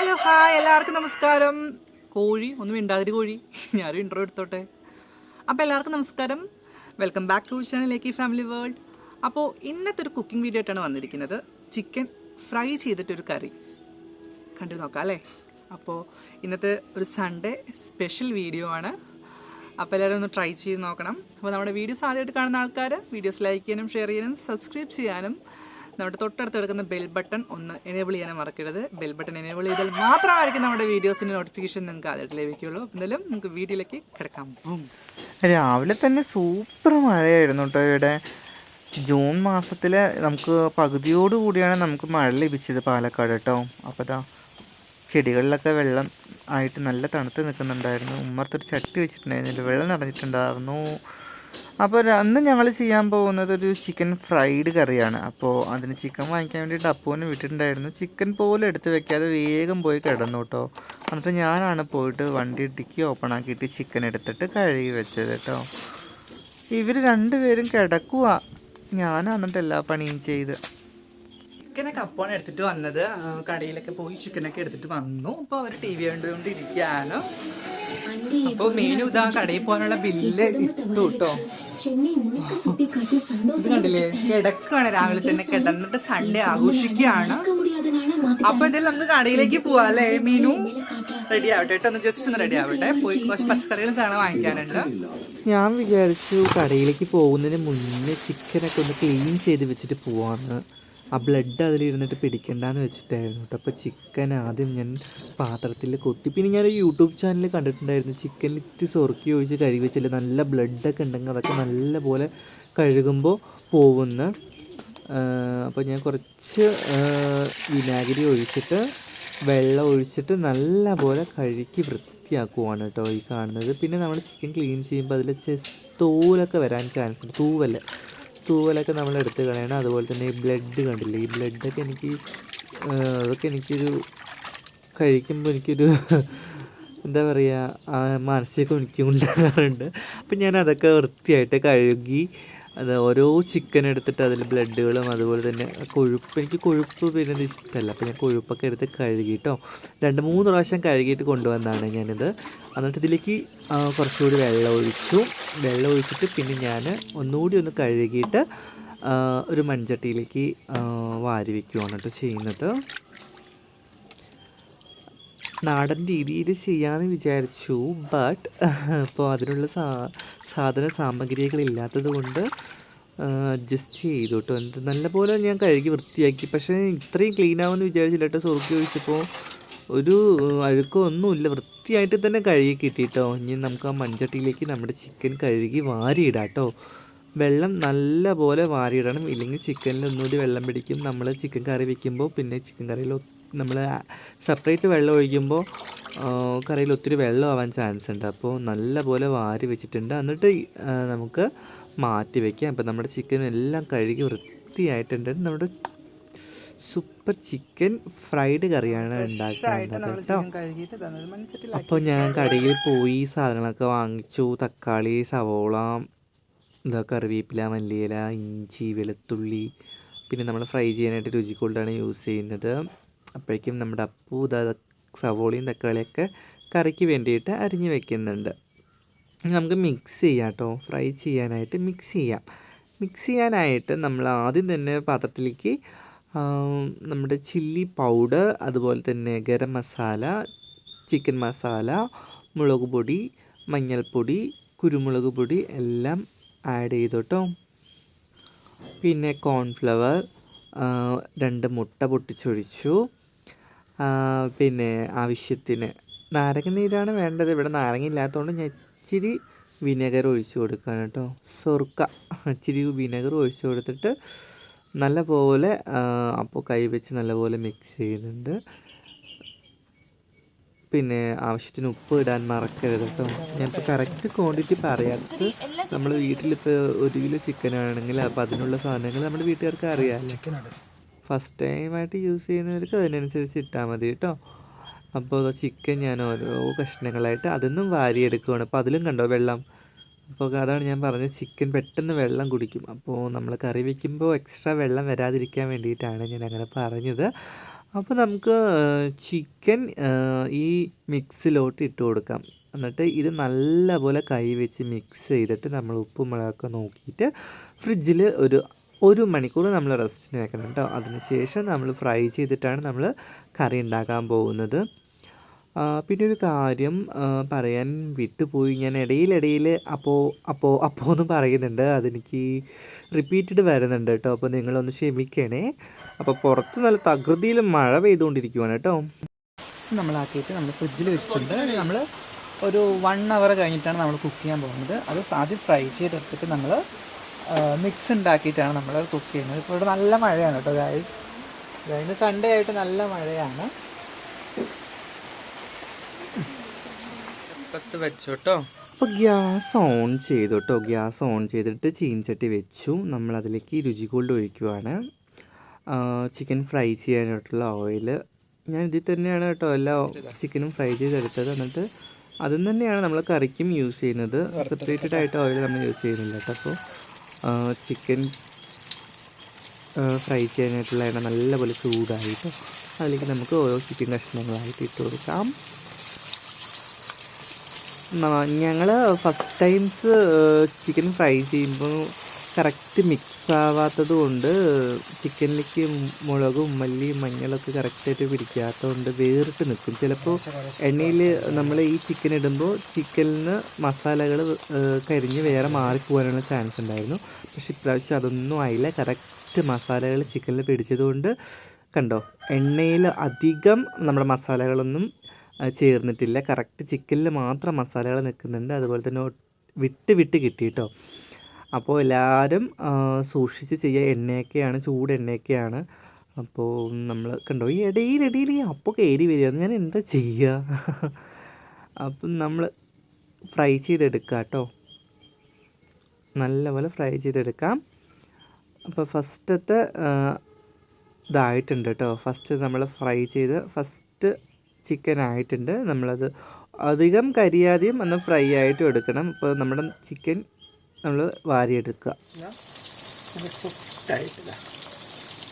Hello hi എല്ലാവർക്കും നമസ്കാരം. കോഴി ഒന്നും മിണ്ടാതിരി കോഴി. ഞാനൊരു ഇൻട്രോ എടുത്തോട്ടെ. അപ്പോൾ എല്ലാവർക്കും നമസ്കാരം. വെൽക്കം ബാക്ക് ടു ചാനലിലേക്ക് ഫാമിലി വേൾഡ് അപ്പോൾ ഇന്നത്തെ ഒരു കുക്കിംഗ് വീഡിയോ ആയിട്ടാണ് വന്നിരിക്കുന്നത്. ചിക്കൻ ഫ്രൈ ചെയ്തിട്ടൊരു കറി. കണ്ടു നോക്കാം അല്ലേ? അപ്പോൾ ഇന്നത്തെ ഒരു സൺഡേ സ്പെഷ്യൽ വീഡിയോ ആണ്. അപ്പോൾ എല്ലാവരും ഒന്ന് ട്രൈ ചെയ്ത് നോക്കണം. അപ്പോൾ നമ്മുടെ വീഡിയോസ് ആദ്യമായിട്ട് കാണുന്ന ആൾക്കാർ വീഡിയോസ് ലൈക്ക് ചെയ്യാനും ഷെയർ ചെയ്യാനും സബ്സ്ക്രൈബ് ചെയ്യാനും നമ്മുടെ തൊട്ടടുത്ത് കിടക്കുന്ന ബെൽ ബട്ടൺ ഒന്ന് എനേബിൾ ചെയ്യാൻ മറക്കരുത്. ബെൽ ബട്ടൺ എനേബിൾ ചെയ്താൽ മാത്രമായിരിക്കും നമ്മുടെ വീഡിയോസിന്റെ നോട്ടിഫിക്കേഷൻ നിങ്ങൾക്ക് ആദ്യമായിട്ട് ലഭിക്കുകയുള്ളൂ. എന്തായാലും നമുക്ക് വീഡിയോയിലേക്ക് കിടക്കാം. രാവിലെ തന്നെ സൂപ്പർ മഴയായിരുന്നു കേട്ടോ ഇവിടെ. ജൂൺ മാസത്തിൽ നമുക്ക് പകുതിയോട് കൂടിയാണ് നമുക്ക് മഴ ലഭിച്ചത് പാലക്കാട് കേട്ടോ അപ്പോൾ ദാ ചെടികളിലൊക്കെ വെള്ളം ആയിട്ട് നല്ല തണുത്ത് നിൽക്കുന്നുണ്ടായിരുന്നു. ഉമ്മർത്തൊരു ചട്ടി വെച്ചിട്ടുണ്ടായിരുന്നില്ല. വെള്ളം നിറഞ്ഞിട്ടുണ്ടായിരുന്നു. അപ്പോൾ അന്ന് ഞങ്ങൾ ചെയ്യാൻ പോകുന്നത് ഒരു ചിക്കൻ ഫ്രൈഡ് കറിയാണ്. അപ്പോൾ അതിന് ചിക്കൻ വാങ്ങിക്കാൻ വേണ്ടിയിട്ട് അപ്പൂനെ വിട്ടിട്ടുണ്ടായിരുന്നു. ചിക്കൻ പോലും എടുത്ത് വെക്കാതെ വേഗം പോയി കിടന്നു കേട്ടോ. എന്നിട്ട് ഞാനാണ് പോയിട്ട് വണ്ടി ഇടുക്കി ഓപ്പൺ ആക്കിയിട്ട് ചിക്കൻ എടുത്തിട്ട് കഴുകി വെച്ചത് കേട്ടോ. ഇവർ രണ്ടുപേരും കിടക്കുക ഞാനാണ് എന്നിട്ട് എല്ലാ പണിയും ചെയ്ത്. ചിക്കനൊക്കെ അപ്പോഴാണ് എടുത്തിട്ട് വന്നത്. കടയിലൊക്കെ പോയി ചിക്കനൊക്കെ എടുത്തിട്ട് വന്നു. അപ്പൊ അവർ ടി വി കണ്ടുകൊണ്ടിരിക്കുകയാണ്. അപ്പൊ മെയിനും ഇതാ കടയിൽ പോകാനുള്ള ബില്ല് കിട്ടും. കേട്ടോ കണ്ടില്ലേ? കിടക്കാണ് രാവിലെ തന്നെ കിടന്നിട്ട് സൺഡേ ആഘോഷിക്കുകയാണ്. അപ്പൊ എന്തായാലും നമുക്ക് കടയിലേക്ക് പോവാം അല്ലെ മീനു? റെഡി ആവട്ടെ കേട്ടോ. ഒന്ന് ജസ്റ്റ് ഒന്ന് റെഡി ആവട്ടെ. പോയി കുറച്ച് പച്ചക്കറികളും സാധനം വാങ്ങിക്കാനുണ്ട്. ഞാൻ വിചാരിച്ചു കടയിലേക്ക് പോകുന്നതിന് മുന്നേ ചിക്കനൊക്കെ ഒന്ന് ക്ലീൻ ചെയ്ത് വെച്ചിട്ട് പോവാന്ന്. ആ ബ്ലഡ് അതിലിരുന്നിട്ട് പിടിക്കണ്ടെന്ന് വെച്ചിട്ടായിരുന്നു കേട്ടോ അപ്പോൾ ചിക്കൻ ആദ്യം ഞാൻ പാത്രത്തിൽ കൊത്തി. പിന്നെ ഞാൻ യൂട്യൂബ് ചാനൽ കണ്ടിട്ടുണ്ടായിരുന്നു. ചിക്കൻ ഇത്തിരി സൊറുക്കി ഒഴിച്ച് കഴുകി വെച്ചില്ല? നല്ല ബ്ലഡൊക്കെ ഉണ്ടെങ്കിൽ അതൊക്കെ നല്ല പോലെ കഴുകുമ്പോൾ പോകുന്ന അപ്പോൾ ഞാൻ കുറച്ച് വിനാഗിരി ഒഴിച്ചിട്ട് വെള്ളം ഒഴിച്ചിട്ട് നല്ല പോലെ കഴുകി വൃത്തിയാക്കുവാണ് കേട്ടോ ഈ കാണുന്നത്. പിന്നെ നമ്മൾ ചിക്കൻ ക്ലീൻ ചെയ്യുമ്പോൾ അതിൽ ചെസ് തൂവലൊക്കെ വരാൻ ചാൻസ് ഉണ്ട്. തൂവൽ തൂവലൊക്കെ നമ്മൾ എടുത്ത് കളയണം. അതുപോലെ തന്നെ ഈ ബ്ലഡ് കണ്ടില്ലേ? ഈ ബ്ലഡൊക്കെ എനിക്ക് അതൊക്കെ എനിക്കൊരു കഴിക്കുമ്പോൾ എനിക്കൊരു എന്താ പറയുക മാനസിക എനിക്ക് ഉണ്ടാകാറുണ്ട്. അപ്പം ഞാൻ അതൊക്കെ വൃത്തിയായിട്ട് കഴുകി അത് ഓരോ ചിക്കൻ എടുത്തിട്ട് അതിൽ ബ്ലഡുകളും അതുപോലെ തന്നെ കൊഴുപ്പ്. എനിക്ക് കൊഴുപ്പ് പിന്നെ ഇഷ്ടമല്ല. അപ്പോൾ ഞാൻ കൊഴുപ്പൊക്കെ എടുത്ത് കഴുകിയിട്ടോ രണ്ട് മൂന്ന് പ്രാവശ്യം കഴുകിയിട്ട് കൊണ്ടുവന്നതാണ് ഞാനിത്. എന്നിട്ട് ഇതിലേക്ക് കുറച്ചുകൂടി വെള്ളം ഒഴിച്ചു. വെള്ളം ഒഴിച്ചിട്ട് പിന്നെ ഞാൻ ഒന്നുകൂടി ഒന്ന് കഴുകിയിട്ട് ഒരു മൺചട്ടിയിലേക്ക് വാരി വയ്ക്കുകയാണ് കേട്ടോ ചെയ്യുന്നത്. നാടൻ രീതിയിൽ ചെയ്യാമെന്ന് വിചാരിച്ചു. ബട്ട് ഇപ്പോൾ അതിനുള്ള സാ സാധന സാമഗ്രികൾ ഇല്ലാത്തത് കൊണ്ട് അഡ്ജസ്റ്റ് ചെയ്തു കേട്ടോ നല്ല പോലെ ഞാൻ കഴുകി വൃത്തിയാക്കി. പക്ഷേ ഇത്രയും ക്ലീൻ ആവുമെന്ന് വിചാരിച്ചില്ല കേട്ടോ സുഹൃത്ത് ഒഴിച്ചപ്പോൾ ഒരു ഏഹ്, അഴുക്കോ ഒന്നുമില്ല വൃത്തിയായിട്ട് തന്നെ കഴുകി കിട്ടിയിട്ടോ ഇനി നമുക്ക് ആ മൺചട്ടിയിലേക്ക് നമ്മുടെ ചിക്കൻ കഴുകി വാരിയിടാം കേട്ടോ വെള്ളം നല്ല പോലെ വാരിയിടണം. ഇല്ലെങ്കിൽ ചിക്കനിൽ ഒന്നുകൂടി വെള്ളം പിടിക്കും. നമ്മൾ ചിക്കൻ കറി വെക്കുമ്പോൾ പിന്നെ ചിക്കൻ കറിയിൽ നമ്മൾ സെപ്പറേറ്റ് വെള്ളം ഒഴിക്കുമ്പോൾ കറിയിൽ ഒത്തിരി വെള്ളം ആവാൻ ചാൻസ് ഉണ്ട്. അപ്പോൾ നല്ലപോലെ വാരി വെച്ചിട്ടുണ്ട്. എന്നിട്ട് നമുക്ക് മാറ്റി വയ്ക്കാം അപ്പോൾ നമ്മുടെ ചിക്കൻ എല്ലാം കഴുകി വൃത്തിയായിട്ടുണ്ട്. നമ്മുടെ സൂപ്പർ ചിക്കൻ ഫ്രൈഡ് കറിയാണ് ഉണ്ടാക്കുന്നത് കേട്ടോ. അപ്പോൾ ഞാൻ കടയിൽ പോയി സാധനങ്ങളൊക്കെ വാങ്ങിച്ചു. തക്കാളി സവോള ഇതാ കറിവേപ്പില മല്ലിയില ഇഞ്ചി വെളുത്തുള്ളി. പിന്നെ നമ്മൾ ഫ്രൈ ചെയ്യാനായിട്ട് രുചിക്കൊണ്ടാണ് യൂസ് ചെയ്യുന്നത്. അപ്പോഴേക്കും നമ്മുടെ അപ്പൂ സവോളയും തക്കാളിയൊക്കെ കറിക്ക് വേണ്ടിയിട്ട് അരിഞ്ഞ് വെക്കുന്നുണ്ട്. നമുക്ക് മിക്സ് ചെയ്യാം കേട്ടോ ഫ്രൈ ചെയ്യാനായിട്ട് മിക്സ് ചെയ്യാം. മിക്സ് ചെയ്യാനായിട്ട് നമ്മൾ ആദ്യം തന്നെ പാത്രത്തിലേക്ക് നമ്മുടെ ചില്ലി പൗഡർ അതുപോലെ തന്നെ ഗരം മസാല ചിക്കൻ മസാല മുളക് പൊടി മഞ്ഞൾപ്പൊടി കുരുമുളക് പൊടി എല്ലാം ആഡ് ചെയ്തു കേട്ടോ പിന്നെ കോൺഫ്ലവർ രണ്ട് മുട്ട പൊട്ടിച്ചൊഴിച്ചു. പിന്നെ ആവശ്യത്തിന്. നാരങ്ങ നീരാണ് വേണ്ടത്. ഇവിടെ നാരങ്ങ ഇല്ലാത്തതുകൊണ്ട് ഞാൻ ഇച്ചിരി വിനെഗർ ഒഴിച്ചു കൊടുക്കുകയാണ് കേട്ടോ. സുർക്ക. ഇച്ചിരി വിനെഗർ ഒഴിച്ചു കൊടുത്തിട്ട് നല്ലപോലെ അപ്പോൾ കൈ വെച്ച് നല്ലപോലെ മിക്സ് ചെയ്യുന്നുണ്ട്. പിന്നെ ആവശ്യത്തിന് ഉപ്പ് ഇടാൻ മറക്കരുത് കേട്ടോ. ഞാനിപ്പോൾ കറക്റ്റ് ക്വാണ്ടിറ്റി പറയാത്തത് നമ്മൾ വീട്ടിലിപ്പോൾ ഒരു കിലോ ചിക്കൻ ആണെങ്കിൽ അപ്പോൾ അതിനുള്ള സാധനങ്ങൾ നമ്മുടെ വീട്ടുകാർക്ക് അറിയാമല്ലോ. ഫസ്റ്റ് ടൈമായിട്ട് യൂസ് ചെയ്യുന്നവർക്ക് അതിനനുസരിച്ച് ഇട്ടാൽ മതി കേട്ടോ. അപ്പോൾ ചിക്കൻ ഞാൻ ഓരോ കഷ്ണങ്ങളായിട്ട് അതൊന്നും വാരിയെടുക്കുകയാണ് അപ്പോൾ അതിലും കണ്ടോ വെള്ളം? അപ്പോൾ അതാണ് ഞാൻ പറഞ്ഞത് ചിക്കൻ പെട്ടെന്ന് വെള്ളം കുടിക്കും. അപ്പോൾ നമ്മൾ കറി വയ്ക്കുമ്പോൾ എക്സ്ട്രാ വെള്ളം വരാതിരിക്കാൻ വേണ്ടിയിട്ടാണ് ഞാൻ അങ്ങനെ പറഞ്ഞത്. അപ്പോൾ നമുക്ക് ചിക്കൻ ഈ മിക്സിലോട്ട് ഇട്ട് കൊടുക്കാം. എന്നിട്ട് ഇത് നല്ലപോലെ കൈ വെച്ച് മിക്സ് ചെയ്തിട്ട് നമ്മൾ ഉപ്പും മുളകൊക്കെ നോക്കിയിട്ട് ഫ്രിഡ്ജിൽ ഒരു ഒരു മണിക്കൂർ നമ്മൾ റെസ്റ്റിന് വെക്കണം കേട്ടോ. അതിനുശേഷം നമ്മൾ ഫ്രൈ ചെയ്തിട്ടാണ് നമ്മൾ കറി ഉണ്ടാക്കാൻ പോകുന്നത്. പിന്നെ ഒരു കാര്യം പറയാൻ വിട്ടുപോയി. ഞാൻ ഇടയിലിടയിൽ അപ്പോൾ അപ്പോൾ അപ്പോൾ എന്ന് പറയുന്നുണ്ട്. അതെനിക്ക് റിപ്പീറ്റഡ് വരുന്നുണ്ട് കേട്ടോ. അപ്പോൾ നിങ്ങളൊന്ന് ക്ഷമിക്കണേ. അപ്പോൾ പുറത്ത് നല്ല തകൃതിയിൽ മഴ പെയ്തുകൊണ്ടിരിക്കുവാണ് കേട്ടോ. നമ്മളാക്കിയിട്ട് നമ്മൾ ഫ്രിഡ്ജിൽ വെച്ചിട്ടുണ്ട്. നമ്മൾ ഒരു വൺ അവർ കഴിഞ്ഞിട്ടാണ് നമ്മൾ കുക്ക് ചെയ്യാൻ പോകുന്നത്. അത് ആദ്യം ഫ്രൈ ചെയ്തെടുത്തിട്ട് നമ്മൾ മിക്സ് ഉണ്ടാക്കിയിട്ടാണ് നമ്മൾ കുക്ക് ചെയ്യുന്നത്. ഇപ്പോൾ ഇവിടെ നല്ല മഴയാണ് കേട്ടോ ഗായ്സ് കഴിഞ്ഞ സൺഡേ ആയിട്ട് നല്ല മഴയാണ്. പത്ത് വെച്ചു കേട്ടോ. അപ്പോൾ ഗ്യാസ് ഓൺ ചെയ്തു കേട്ടോ. ഗ്യാസ് ഓൺ ചെയ്തിട്ട് ചീൻചട്ടി വെച്ചു. നമ്മൾ അതിലേക്ക് രുചി കൊണ്ട് ഒഴിക്കുവാണ്. ചിക്കൻ ഫ്രൈ ചെയ്യാനായിട്ടുള്ള ഓയിൽ ഞാൻ ഇതിൽ തന്നെയാണ് കേട്ടോ എല്ലാ ചിക്കനും ഫ്രൈ ചെയ്തെടുത്തത്. എന്നിട്ട് അതും തന്നെയാണ് നമ്മൾ കറിക്കും യൂസ് ചെയ്യുന്നത്. സെപ്പറേറ്റഡ് ആയിട്ട് ഓയിൽ നമ്മൾ യൂസ് ചെയ്യുന്നില്ല കേട്ടോ. അപ്പോൾ ചിക്കൻ ഫ്രൈ ചെയ്യാനായിട്ടുള്ള എണ്ണ നല്ലപോലെ ചൂടായിട്ട് അതിലേക്ക് നമുക്ക് ഓരോ ചിക്കൻ കഷ്ണങ്ങളായിട്ട് ഇട്ട് കൊടുക്കാം. ഞങ്ങൾ ഫസ്റ്റ് ടൈംസ് ചിക്കൻ ഫ്രൈ ചെയ്യുമ്പോൾ കറക്റ്റ് മിക്സ് ആവാത്തത് കൊണ്ട് ചിക്കനിലേക്ക് മുളകും മല്ലിയും മഞ്ഞളൊക്കെ കറക്റ്റായിട്ട് പിടിക്കാത്തതുകൊണ്ട് വേറിട്ട് നിൽക്കും ചിലപ്പോൾ എണ്ണയിൽ നമ്മൾ ഈ ചിക്കൻ ഇടുമ്പോൾ ചിക്കനിൽ നിന്ന് മസാലകൾ കരിഞ്ഞ് വേറെ മാറിപ്പോകാനുള്ള ചാൻസ് ഉണ്ടായിരുന്നു. പക്ഷേ ഇപ്രാവശ്യം അതൊന്നും ആയില്ല. കറക്റ്റ് മസാലകൾ ചിക്കനിൽ പിടിച്ചതുകൊണ്ട് കണ്ടോ എണ്ണയിൽ അധികം നമ്മുടെ മസാലകളൊന്നും ചേർന്നിട്ടില്ല. കറക്റ്റ് ചിക്കനിൽ മാത്രം മസാലകൾ നിൽക്കുന്നുണ്ട് അതുപോലെ തന്നെ വിട്ട് വിട്ട് കിട്ടി കേട്ടോ അപ്പോൾ എല്ലാവരും സൂക്ഷിച്ച് ചെയ്യുക. എണ്ണയൊക്കെയാണ് ചൂട് എണ്ണയൊക്കെയാണ്. അപ്പോൾ നമ്മൾ കണ്ടോ ഈ ഇടയിൽ ഇടയിൽ അപ്പോൾ കയറി വരികയാണ് ഞാൻ എന്താ ചെയ്യുക? അപ്പം നമ്മൾ ഫ്രൈ ചെയ്തെടുക്കുക കേട്ടോ. നല്ലപോലെ ഫ്രൈ ചെയ്തെടുക്കാം. അപ്പോൾ ഫസ്റ്റത്തെ ഇതായിട്ടുണ്ട് കേട്ടോ. ഫസ്റ്റ് നമ്മൾ ഫ്രൈ ചെയ്ത് ഫസ്റ്റ് ചിക്കൻ ആയിട്ടുണ്ട് നമ്മളത് അധികം കരിയാതെയും ഒന്ന് ഫ്രൈ ആയിട്ടും എടുക്കണം. അപ്പോൾ നമ്മുടെ ചിക്കൻ നമ്മൾ വാരിയെടുക്കുക.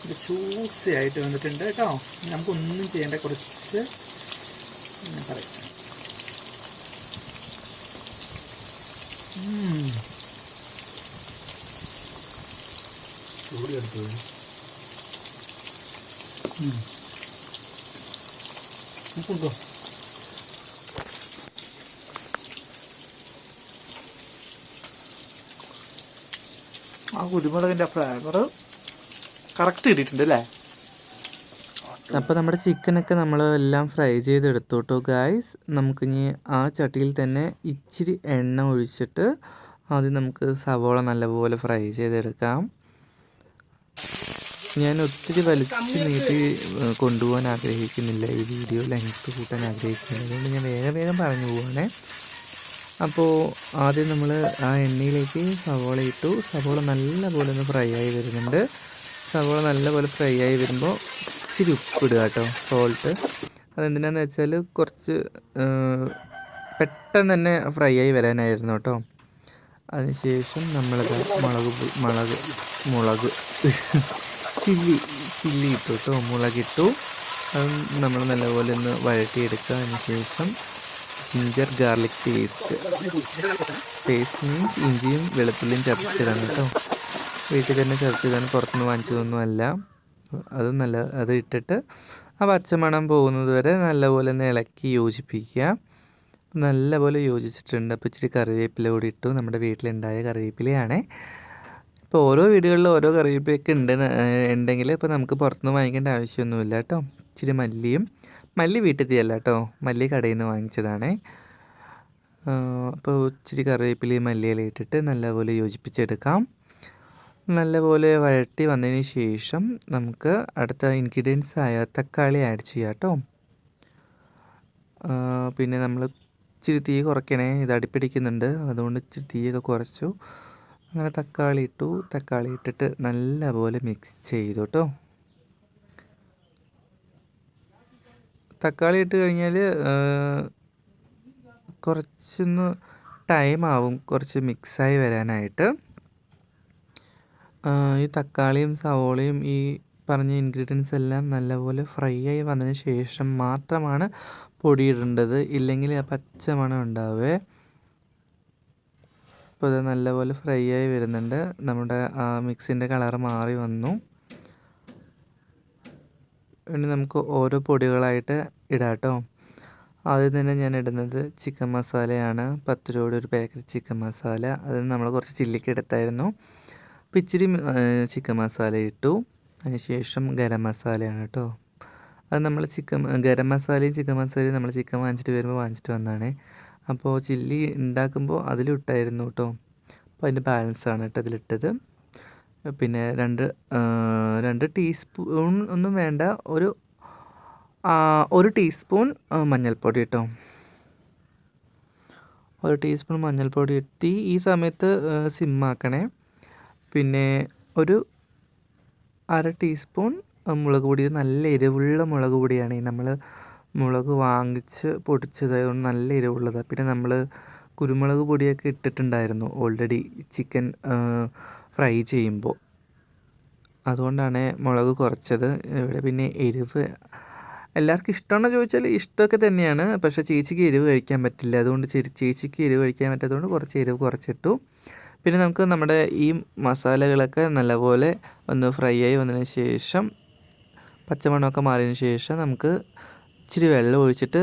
ഇത് ജ്യൂസി ആയിട്ട് വന്നിട്ടുണ്ട് കേട്ടോ. നമുക്കൊന്നും ചെയ്യേണ്ട കുറച്ച് ഞാൻ പറയാം. ഉം. ഉം. നമുക്ക് കൊടുക്കോ ആ കുരുമുളകിന്റെ ഫ്ലേവർ കറക്റ്റ് കിട്ടിയിട്ടുണ്ട് അല്ലേ? അപ്പോൾ നമ്മുടെ ചിക്കനൊക്കെ നമ്മൾ എല്ലാം ഫ്രൈ ചെയ്തെടുത്തോട്ടോ ഗായ്സ് ഗായ്സ് നമുക്കിനി ആ ചട്ടിയിൽ തന്നെ ഇച്ചിരി എണ്ണ ഒഴിച്ചിട്ട് ആദ്യം നമുക്ക് സവോള നല്ലപോലെ ഫ്രൈ ചെയ്തെടുക്കാം. ഞാൻ ഒത്തിരി വലിച്ച് നീട്ടി കൊണ്ടുപോകാൻ ആഗ്രഹിക്കുന്നില്ല. ഈ വീഡിയോ ലെങ്ത് കൂട്ടാൻ ആഗ്രഹിക്കുന്നില്ല. അതുകൊണ്ട് ഞാൻ വേഗം വേഗം പറഞ്ഞു പോവാണേ. അപ്പോൾ ആദ്യം നമ്മൾ ആ എണ്ണയിലേക്ക് സവോള ഇട്ടു. സവോള നല്ലപോലെ ഒന്ന് ഫ്രൈ ആയി വരുന്നുണ്ട്. സവോള നല്ലപോലെ ഫ്രൈ ആയി വരുമ്പോൾ ഇച്ചിരി ഉപ്പിടുക കേട്ടോ സോൾട്ട് അതെന്തിനാന്ന് വെച്ചാൽ കുറച്ച് പെട്ടെന്ന് തന്നെ ഫ്രൈ ആയി വരാനായിരുന്നു കേട്ടോ. അതിനുശേഷം നമ്മളത് മുളക് മുളക് മുളക് ചില്ലി ചില്ലി ഇട്ടു കേട്ടോ മുളകിട്ടു. അത് നമ്മൾ നല്ലപോലെ ഒന്ന് വഴട്ടിയെടുക്കുക അതിനുശേഷം ginger garlic paste paste means ഇഞ്ചിയും വെളുത്തുള്ളിയും ചതച്ചിടാണ് കേട്ടോ. വീട്ടിൽ തന്നെ ചതച്ചിടാൻ പുറത്തുനിന്ന് വാങ്ങിച്ചതൊന്നുമല്ല അത് നല്ല അത് ഇട്ടിട്ട് ആ പച്ചമണം പോകുന്നത് വരെ നല്ലപോലെ ഒന്ന് ഇളക്കി യോജിപ്പിക്കുക. നല്ലപോലെ യോജിച്ചിട്ടുണ്ട്. അപ്പോൾ ഇച്ചിരി കറിവേപ്പില കൂടി ഇട്ടു. നമ്മുടെ വീട്ടിലുണ്ടായ കറിവേപ്പിലയാണ്. ഇപ്പോൾ ഓരോ വീടുകളിലും ഓരോ കറിവേപ്പിലൊക്കെ ഉണ്ട് ഉണ്ടെങ്കിൽ ഇപ്പോൾ നമുക്ക് പുറത്തുനിന്ന് വാങ്ങിക്കേണ്ട ആവശ്യമൊന്നുമില്ല കേട്ടോ. ഇച്ചിരി മല്ലിയും മല്ലി വീട്ടിലല്ല കേട്ടോ. മല്ലി കടയിൽ നിന്ന് വാങ്ങിച്ചതാണേ അപ്പോൾ ഇച്ചിരി കറിവേപ്പിലയും മല്ലിയില ഇട്ടിട്ട് നല്ലപോലെ യോജിപ്പിച്ചെടുക്കാം. നല്ലപോലെ വഴട്ടി വന്നതിന് ശേഷം നമുക്ക് അടുത്ത ഇൻഗ്രീഡിയൻസ് ആയ തക്കാളി ആഡ് ചെയ്യാം കേട്ടോ. പിന്നെ നമ്മൾ ഇച്ചിരി തീ കുറയ്ക്കണേ. ഇത് അടിപ്പിടിക്കുന്നുണ്ട്. അതുകൊണ്ട് ഇച്ചിരി തീയൊക്കെ കുറച്ചു. അങ്ങനെ തക്കാളി ഇട്ടു. തക്കാളി ഇട്ടിട്ട് നല്ലപോലെ മിക്സ് ചെയ്തു കേട്ടോ. തക്കാളി ഇട്ട് കഴിഞ്ഞാൽ കുറച്ചൊന്ന് ടൈം ആവും കുറച്ച് മിക്സായി വരാനായിട്ട്. ഈ തക്കാളിയും സവോളയും ഈ പറഞ്ഞ ഇൻഗ്രീഡിയൻസ് എല്ലാം നല്ലപോലെ ഫ്രൈ ആയി വന്നതിന് ശേഷം മാത്രമാണ് പൊടിയിടേണ്ടത്. ഇല്ലെങ്കിൽ ആ പച്ച മണം ഉണ്ടാവേ. അപ്പോൾ ഇത് നല്ലപോലെ ഫ്രൈ ആയി വരുന്നുണ്ട്. നമ്മുടെ ആ മിക്സിന്റെ കളർ മാറി വന്നു. ഇനി നമുക്ക് ഓരോ പൊടികളായിട്ട് ഇടാം കേട്ടോ ആദ്യം തന്നെ ഞാൻ ഇടുന്നത് ചിക്കൻ മസാലയാണ്. പത്ത് രൂപയുടെ ഒരു പാക്കറ്റ് ചിക്കൻ മസാല. അത് നമ്മൾ കുറച്ച് ചില്ലിക്ക് എടുത്തായിരുന്നു. അപ്പോൾ ഇച്ചിരി ചിക്കൻ മസാല ഇട്ടു. അതിനുശേഷം ഗരം മസാലയാണ് കേട്ടോ. അത് നമ്മൾ ചിക്കൻ ഗരം മസാലയും ചിക്കൻ മസാലയും നമ്മൾ ചിക്കൻ വാങ്ങിച്ചിട്ട് വരുമ്പോൾ വാങ്ങിച്ചിട്ട് വന്നതാണ് അപ്പോൾ ചില്ലി ഉണ്ടാക്കുമ്പോൾ അതിലിട്ടായിരുന്നു കേട്ടോ. അപ്പോൾ അതിന്റെ ബാലൻസാണ് കേട്ടോ അതിലിട്ടത് പിന്നെ രണ്ട് രണ്ട് ടീസ്പൂൺ ഒന്നും വേണ്ട. ഒരു ഒരു ടീസ്പൂൺ മഞ്ഞൾപ്പൊടി കേട്ടോ ഒരു ടീസ്പൂൺ മഞ്ഞൾപ്പൊടി ഇട്ടി ഈ സമയത്ത് സിമ്മാക്കണേ പിന്നെ ഒരു അര ടീസ്പൂൺ മുളക് പൊടി. നല്ല എരിവുള്ള മുളക് പൊടിയാണ്. നമ്മൾ മുളക് വാങ്ങിച്ച് പൊടിച്ചതായതുകൊണ്ട് നല്ല എരിവുള്ളതാണ് പിന്നെ നമ്മൾ കുരുമുളക് പൊടിയൊക്കെ ഇട്ടിട്ടുണ്ടായിരുന്നു. ഓൾറെഡി ചിക്കൻ ഫ്രൈ ചെയ്യുമ്പോൾ. അതുകൊണ്ടാണ് മുളക് കുറച്ചത്. ഇവിടെ പിന്നെ എരിവ്. എല്ലാവർക്കും ഇഷ്ടമാണോ ചോദിച്ചാൽ ഇഷ്ടമൊക്കെ തന്നെയാണ്. പക്ഷേ ചേച്ചിക്ക് എരിവ് കഴിക്കാൻ പറ്റില്ല. അതുകൊണ്ട് ചേച്ചി ചേച്ചിക്ക് എരിവ് കഴിക്കാൻ പറ്റാത്തതുകൊണ്ട് കുറച്ച് എരിവ് കുറച്ചിട്ടു. പിന്നെ നമുക്ക് നമ്മുടെ ഈ മസാലകളൊക്കെ നല്ലപോലെ ഒന്ന് ഫ്രൈ ആയി വന്നതിന് ശേഷം പച്ചമണമൊക്കെ മാറിയതിന് ശേഷം നമുക്ക് ഇച്ചിരി വെള്ളം ഒഴിച്ചിട്ട്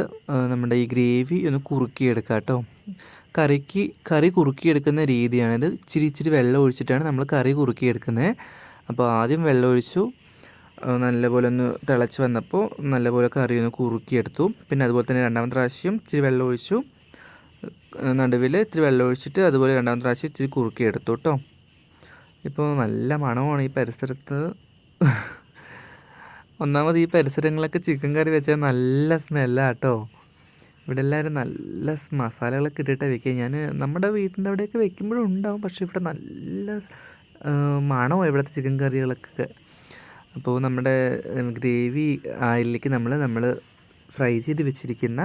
നമ്മുടെ ഈ ഗ്രേവി ഒന്ന് കുറുക്കിയെടുക്കാം കേട്ടോ. കറിക്ക് കറി കുറുക്കിയെടുക്കുന്ന രീതിയാണിത് ഇച്ചിരി ഇച്ചിരി വെള്ളം ഒഴിച്ചിട്ടാണ് നമ്മൾ കറി കുറുക്കിയെടുക്കുന്നത്. അപ്പോൾ ആദ്യം വെള്ളം ഒഴിച്ചു. നല്ലപോലെ ഒന്ന് തിളച്ച് വന്നപ്പോൾ നല്ലപോലെ കറി ഒന്ന് കുറുക്കിയെടുത്തു. പിന്നെ അതുപോലെ തന്നെ രണ്ടാമത്തെ പ്രാവശ്യം ഇച്ചിരി വെള്ളം ഒഴിച്ചു. നടുവിൽ ഇത്തിരി വെള്ളം ഒഴിച്ചിട്ട് അതുപോലെ രണ്ടാമത്തെ പ്രാവശ്യം ഇച്ചിരി കുറുക്കിയെടുത്തു കേട്ടോ. ഇപ്പോൾ നല്ല മണമാണ് ഈ പരിസരത്ത്. ഒന്നാമത് ഈ പരിസരങ്ങളൊക്കെ ചിക്കൻ കറി വെച്ചാൽ നല്ല സ്മെല്ലാണ് കേട്ടോ. ഇവിടെ എല്ലാവരും നല്ല മസാലകളൊക്കെ ഇട്ടിട്ട് വെക്കുക ഞാൻ നമ്മുടെ വീട്ടിന്റെ അവിടെയൊക്കെ വെക്കുമ്പോഴും ഉണ്ടാവും. പക്ഷേ ഇവിടെ നല്ല മണോ ഇവിടുത്തെ ചിക്കൻ കറികളൊക്കെ. അപ്പോൾ നമ്മുടെ ഗ്രേവി ആയിലേക്ക് നമ്മൾ നമ്മൾ ഫ്രൈ ചെയ്ത് വെച്ചിരിക്കുന്ന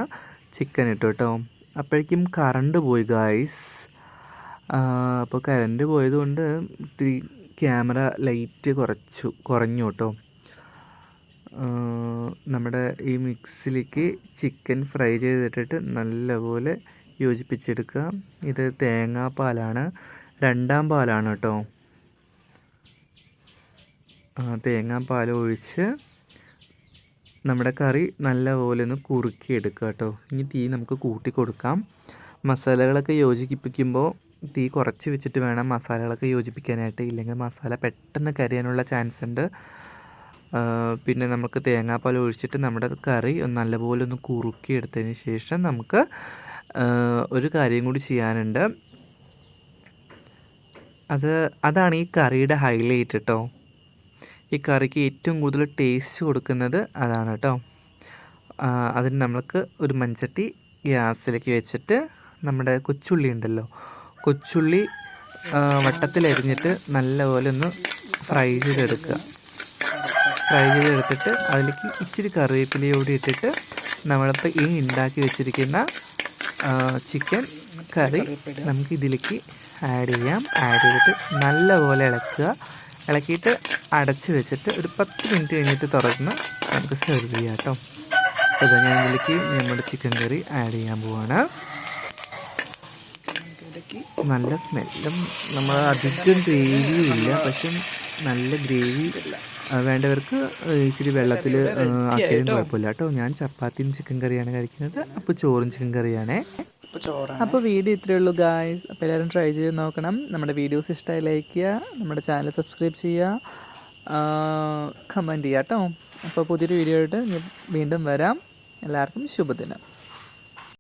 ചിക്കൻ ഇട്ടു കേട്ടോ. അപ്പോഴേക്കും കറണ്ട് പോയി ഗായ്സ് അപ്പോൾ കറണ്ട് പോയതുകൊണ്ട് ഇത്തിരി ക്യാമറ ലൈറ്റ് കുറച്ചു കുറഞ്ഞു കേട്ടോ. നമ്മുടെ ഈ മിക്സിലേക്ക് ചിക്കൻ ഫ്രൈ ചെയ്തിട്ടിട്ട് നല്ലപോലെ യോജിപ്പിച്ചെടുക്കുക. ഇത് തേങ്ങാപ്പാലാണ്. രണ്ടാം പാലാണ് കേട്ടോ. തേങ്ങാപ്പാൽ ഒഴിച്ച് നമ്മുടെ കറി നല്ലപോലെ ഒന്ന് കുറുക്കിയെടുക്കുക കേട്ടോ. ഇനി തീ നമുക്ക് കൂട്ടി കൊടുക്കാം. മസാലകളൊക്കെ യോജിപ്പിക്കുമ്പോൾ തീ കുറച്ച് വെച്ചിട്ട് വേണം മസാലകളൊക്കെ യോജിപ്പിക്കാനായിട്ട്. ഇല്ലെങ്കിൽ മസാല പെട്ടെന്ന് കരിയാനുള്ള ചാൻസ് ഉണ്ട് പിന്നെ നമുക്ക് തേങ്ങാപ്പാൽ ഒഴിച്ചിട്ട് നമ്മുടെ കറി നല്ലപോലെ ഒന്ന് കുറുക്കി എടുത്തതിന് ശേഷം നമുക്ക് ഒരു കാര്യം കൂടി ചെയ്യാനുണ്ട്. അത് അതാണ് ഈ കറിയുടെ ഹൈലൈറ്റ് കേട്ടോ ഈ കറിക്ക് ഏറ്റവും കൂടുതൽ ടേസ്റ്റ് കൊടുക്കുന്നത് അതാണ് കേട്ടോ അതിന് നമ്മൾക്ക് ഒരു മൺചട്ടി ഗ്യാസിലേക്ക് വെച്ചിട്ട് നമ്മുടെ കൊച്ചുള്ളി ഉണ്ടല്ലോ കൊച്ചുള്ളി വട്ടത്തിലരിഞ്ഞിട്ട് നല്ലപോലെ ഒന്ന് ഫ്രൈ ചെയ്തെടുക്കുക. ഫ്രൈ ചെയ്തെടുത്തിട്ട് അതിലേക്ക് ഇച്ചിരി കറിവേപ്പിലയോടെ ഇട്ടിട്ട് നമ്മളിപ്പോൾ ഈ ഉണ്ടാക്കി വെച്ചിരിക്കുന്ന ചിക്കൻ കറി നമുക്ക് ഇതിലേക്ക് ആഡ് ചെയ്യാം. ആഡ് ചെയ്തിട്ട് നല്ലപോലെ ഇളക്കുക. ഇളക്കിയിട്ട് അടച്ച് വെച്ചിട്ട് ഒരു പത്ത് മിനിറ്റ് കഴിഞ്ഞിട്ട് തുറന്ന് നമുക്ക് സെർവ് ചെയ്യാം കേട്ടോ. അപ്പോൾ ഞാൻ ഇതിലേക്ക് നമ്മുടെ ചിക്കൻ കറി ആഡ് ചെയ്യാൻ പോവാണ്. നല്ല സ്മെല്ലും നമ്മൾ അധികം ഗ്രേവിയും ഇല്ല പക്ഷെ നല്ല ഗ്രേവി വേണ്ടവർക്ക് ഇച്ചിരി വെള്ളത്തിൽ ആക്കിയാലും കുഴപ്പമില്ല കേട്ടോ. ഞാൻ ചപ്പാത്തിയും ചിക്കൻ കറിയാണ് കഴിക്കുന്നത്. അപ്പോൾ ചോറും ചിക്കൻ കറിയാണ്. അപ്പോൾ വീഡിയോ ഇത്രയേ ഉള്ളൂ ഗായ്സ് അപ്പോൾ എല്ലാവരും ട്രൈ ചെയ്ത് നോക്കണം. നമ്മുടെ വീഡിയോസ് ഇഷ്ടമായി ലൈക്ക് ചെയ്യുക. നമ്മുടെ ചാനൽ സബ്സ്ക്രൈബ് ചെയ്യുക. കമന്റ് ചെയ്യുക കേട്ടോ. അപ്പോൾ പുതിയൊരു വീഡിയോ ആയിട്ട് വീണ്ടും വരാം. എല്ലാവർക്കും ശുഭദിനം.